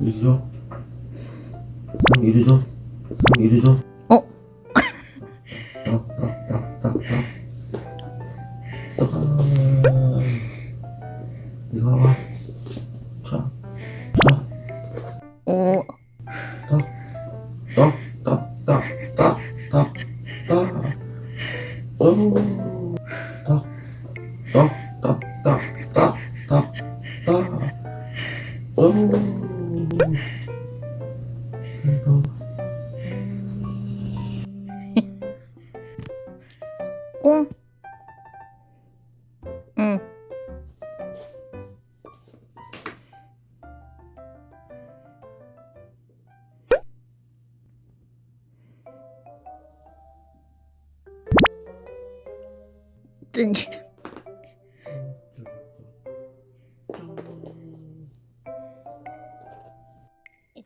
이리 줘. sam 이리 줘. sam 이리 줘. 어? 딱, 딱, 딱, 딱, 딱. 딱. 이거 봐봐. 자, 자, 오, 딱, 딱, 딱, 딱, 딱, 딱, 딱. 이거. 꽁. 응. 뜬지.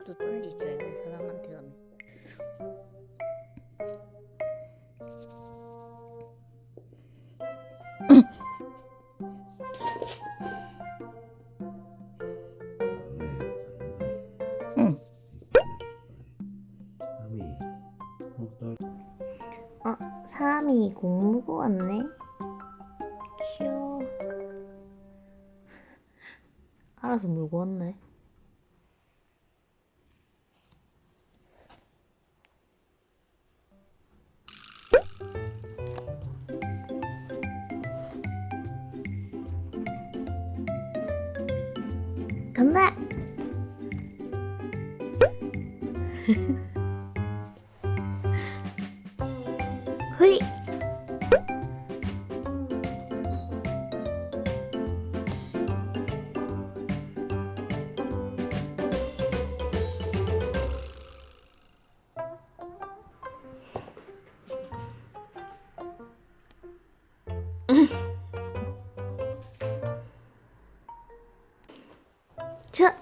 또 던질 줄 알고 사람한테. 먹다. 어, 사람이 공무고 왔네. 귀여워. 알아서 물고 왔네. 간다. hui. 자.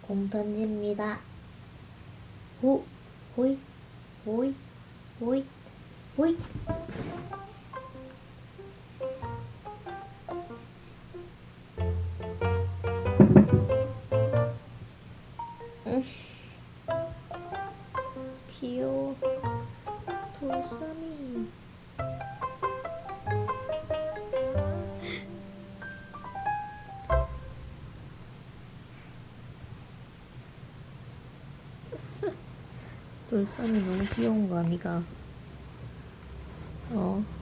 곰편지입니다. 호, 호이, 호이, 호이, 호이. 응. 귀여워. 돌sam이. 돌sam이 너무 귀여운 거 아니가? 어.